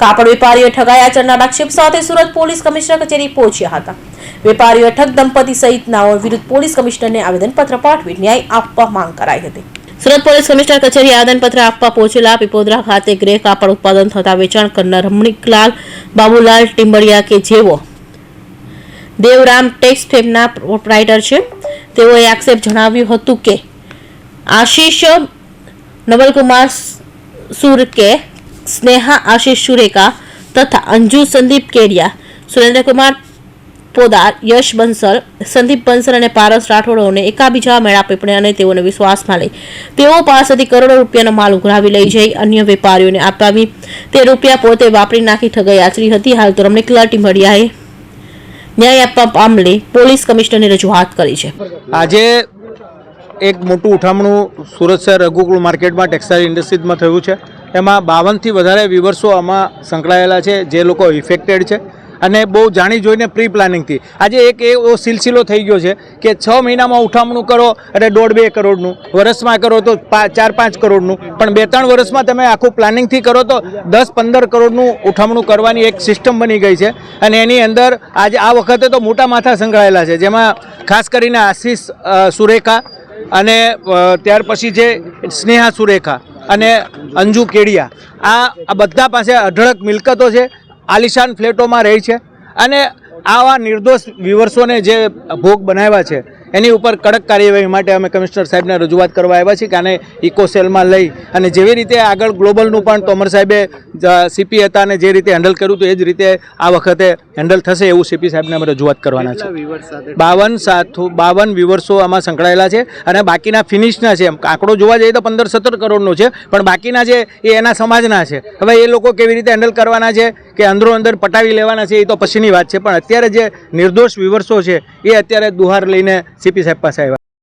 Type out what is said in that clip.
કાપડ વેપારીઓ ઠગાયા ચડનાર આક્ષેપ સાથે સુરત પોલીસ કમિશનર કચેરી પહોંચ્યા હતા. વેપારીઓ ઠગ દંપતી સહિતનાઓ વિરુદ્ધ પોલીસ કમિશનરને આવેદનપત્ર પાઠવી ન્યાય આપવા માંગ કરાઈ હતી. સુરત પોલીસ કમિશનર કચેરી આવેદનપત્ર આપવા પહોંચેલા પીપોદરા ખાતે ગ્રે કાપડ ઉત્પાદન થતા વેચાણ કરનાર રમણીકલાલ બાબુલાલ ટીમ્બડિયા કે જેઓ દેવરામ ટેક્સ ફેમના પ્રોપરાઇટર છે, તેઓએ આક્ષેપ જણાવ્યું હતું કે આશીષ નવલકુમાર સુરકે સ્નેહા આશીષ સુરેકા તથા અંજુ સંદીપ કેડિયા સુરેન્દ્રકુમાર પોદાર યશ બંસલ સંદીપ બંસલ અને પારસ રાઠોડોને એકાબીજા મેળાપીપણે અને તેઓને વિશ્વાસમાં લઈ તેઓ પાસેથી કરોડો રૂપિયાનો માલ ઉઘરાવી લઈ જઈ અન્ય વેપારીઓને આપાવી તે રૂપિયા પોતે વાપરી નાખી ઠગાઈ આચરી હતી હાલ તો રમણે ક્લાર્ટી મળ્યાએ ન્યાય આપવા મામલે પોલીસ કમિશનરને રજૂઆત કરી છે આજે એક મોટું ઉઠામણું સુરત શહેર રઘુકુળ માર્કેટમાં ટેક્સટાઇલ ઇન્ડસ્ટ્રીઝમાં થયું છે એમાં બાવનથી વધારે વિવર્સો આમાં સંકળાયેલા છે, જે લોકો ઇફેક્ટેડ છે. અને બહુ જાણી જોઈને પ્રી પ્લાનિંગથી આજે એક એવો સિલસિલો થઈ ગયો છે કે છ મહિનામાં ઉઠામણું કરો, એટલે દોઢ બે કરોડનું. વર્ષમાં કરો તો ચાર પાંચ કરોડનું. પણ બે ત્રણ વર્ષમાં તમે આખું પ્લાનિંગથી કરો તો દસ પંદર કરોડનું ઉઠામણું કરવાની એક સિસ્ટમ બની ગઈ છે. અને એની અંદર આજે આ વખતે તો મોટા માથા સંકળાયેલા છે. જેમાં ખાસ કરીને આશીષ સુરેખા અને ત્યાર પછી છે સ્નેહા સુરેખા. અને અંજુ કેડિયા. આ બધા પાસે અઢળક મિલકતો છે, આલિશાન ફ્લેટોમાં રહે છે. અને આવા નિર્દોષ વિવર્સોને જે ભોગ બનાવ્યા છે એની ઉપર કડક કાર્યવાહી માટે અમે કમિશનર સાહેબને રજૂઆત કરવા આવ્યા છીએ કે આને ઇકોસેલમાં લઈ અને જેવી રીતે આગળ ગ્લોબલનું પણ તોમર સાહેબે સીપી હતા અને જે રીતે હેન્ડલ કર્યું હતું એ જ રીતે આ વખતે હેન્ડલ થશે એવું સીપી સાહેબને અમે રજૂઆત કરવાના છે બાવન સાથો બાવન વિવર્સો આમાં સંકળાયેલા છે અને બાકીના ફિનિશના છે. આંકડો જોવા જઈએ તો પંદર સત્તર કરોડનો છે પણ બાકીના જે એ એના સમાજના છે. હવે એ લોકો કેવી રીતે હેન્ડલ કરવાના છે કે અંદરો અંદર પટાવી લેવાના છે એ તો પછીની વાત છે પણ અત્યારે જે નિર્દોષ વિવર્સો છે એ અત્યારે દુહાર લઈને સીપી સાહેબ પાસે આવ્યા.